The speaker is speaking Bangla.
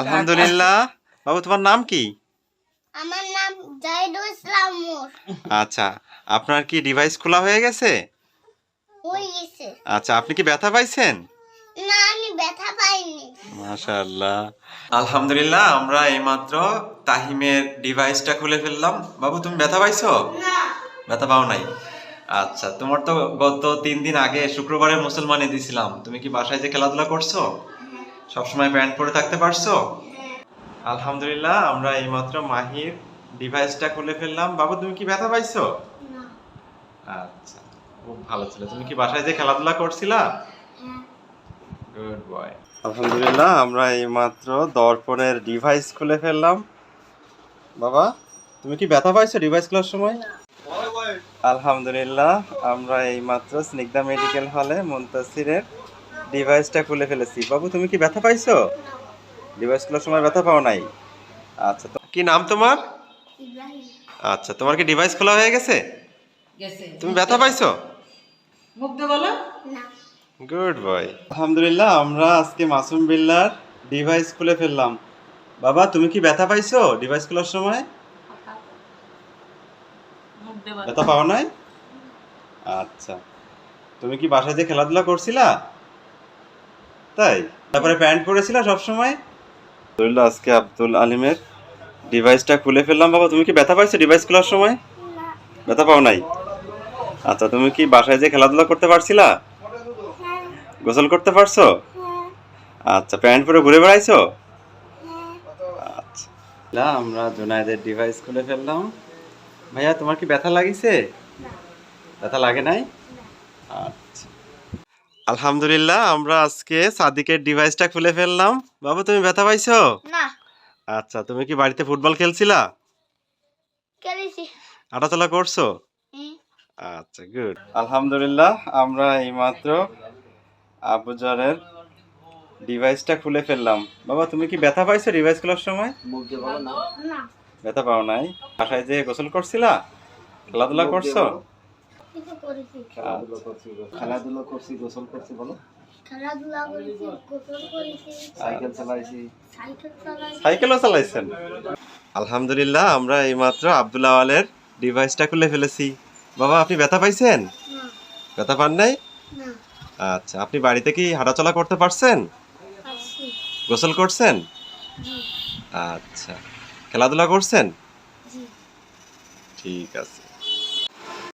আলহামদুলিল্লাহ। বাবু তোমার নাম কি? আমার নাম জাহিদুল ইসলাম আচ্ছা আপনার কি ডিভাইস খোলা হয়ে গেছে? আচ্ছা আপনি কি ব্যথা পাইছেন? না আমি ব্যথা পাইনি। মাশাআল্লাহ। আলহামদুলিল্লাহ আমরা এইমাত্র তাহিমের ডিভাইসটা খুলে ফেললাম। বাবু তুমি ব্যথা পাইছো? না। ব্যথা পাও নাই। আচ্ছা তোমার তো গত তিন দিন আগে শুক্রবারে মুসলমানে দিছিলাম। তুমি কি বাসায় যে খেলাধুলা করছ? সবসময় প্যান্ট পরে থাকতে পারছ? আলহামদুলিল্লাহ আমরা এইমাত্র মাহির ডিভাইসটা খুলে ফেললাম। বাবু তুমি কি ব্যথা পাইছো? না। আচ্ছা খুব ভালো ছিল। তুমি কি বাসায় যে খেলাধুলা করছিলা? হ্যাঁ। গুড বয় আলহামদুলিল্লাহ আমরা এইমাত্র দর্পণের ডিভাইস খুলে ফেললাম। বাবা তুমি কি ব্যথা পাইছো ডিভাইস খোলার সময়? আলহামদুলিল্লাহ আমরা এইমাত্র স্নিগ্ধা মেডিকেল হলে মুন্তাসিরের ডিভাইসটা খুলে ফেলেছি। বাবু তুমি কি ব্যথা পাইছো? ডিভাইস খোলার সময় ব্যথা পাও নাই? আচ্ছা তো কি নাম তোমার? ইব্রাহিম। আচ্ছা তোমার কি ডিভাইস খোলা হয়ে গেছে? গেছে। তুমি ব্যথা পাইছো? মুখ দিয়ে বলো। না। গুড বয় আলহামদুলিল্লাহ আমরা আজকে মাসুম বিল্লার ডিভাইস খুলে ফেললাম। বাবা তুমি কি ব্যথা পাইছো ডিভাইস খোলার সময়? মুখ দিয়ে বলো। ব্যথা পাও নাই? আচ্ছা। তুমি কি বাসায় যে খেলাধুলা করছিলা? তাই? তারপরে প্যান্ট পরেছিলা সব সময় আলহামদুলিল্লাহ আজকে আব্দুল আলিমের ডিভাইসটা খুলে ফেললাম। বাবা তুমি কি ব্যথা পাইছো ডিভাইস খোলার সময়? না। ব্যথা পাও নাই? আচ্ছা তুমি কি বাসায় যে খেলাধুলা করতে পারছিলা? হ্যাঁ। গোসল করতে পারছ? হ্যাঁ। আচ্ছা প্যান্ট পরে ঘুরে বেড়াইছো? হ্যাঁ। আচ্ছা। না, আমরা জোনায়েদের ডিভাইস খুলে ফেললাম। ভাইয়া তোমার কি ব্যথা লাগিছে? না। ব্যথা লাগে নাই? আচ্ছা। আলহামদুলিল্লাহ আমরা আজকে সাদিকের ডিভাইসটা খুলে ফেললাম। বাবা তুমি ব্যথা পাইছো? না। আচ্ছা তুমি কি বাড়িতে ফুটবল খেলছিলা? কেলেছি হাঁটাচলা করছ? আচ্ছা গুড আলহামদুলিল্লাহ আমরা এইমাত্র আবুজারের ডিভাইসটা খুলে ফেললাম। বাবা তুমি কি ব্যথা পাইছো ডিভাইস খোলার সময়? না। ব্যথা পাও নাই। বাসায় যে গোসল করছিলা? খেলাধুলা করছ। খেলাধুলা করছি গোসল করছি। বলো। খেলাধুলা করেছি গোসল করেছি। সাইকেল চালাইছি। সাইকেলও চালাইছেন? আলহামদুলিল্লাহ আমরা এইমাত্র আব্দুল আওয়ালের ডিভাইসটা খুলে ফেলেছি। বাবা আপনি ব্যথা পাইছেন? ব্যথা পান নাই? আচ্ছা আপনি বাড়িতে কি হাঁটাচলা করতে পারছেন? গোসল করছেন? আচ্ছা। খেলাধুলা করছেন? ঠিক আছে।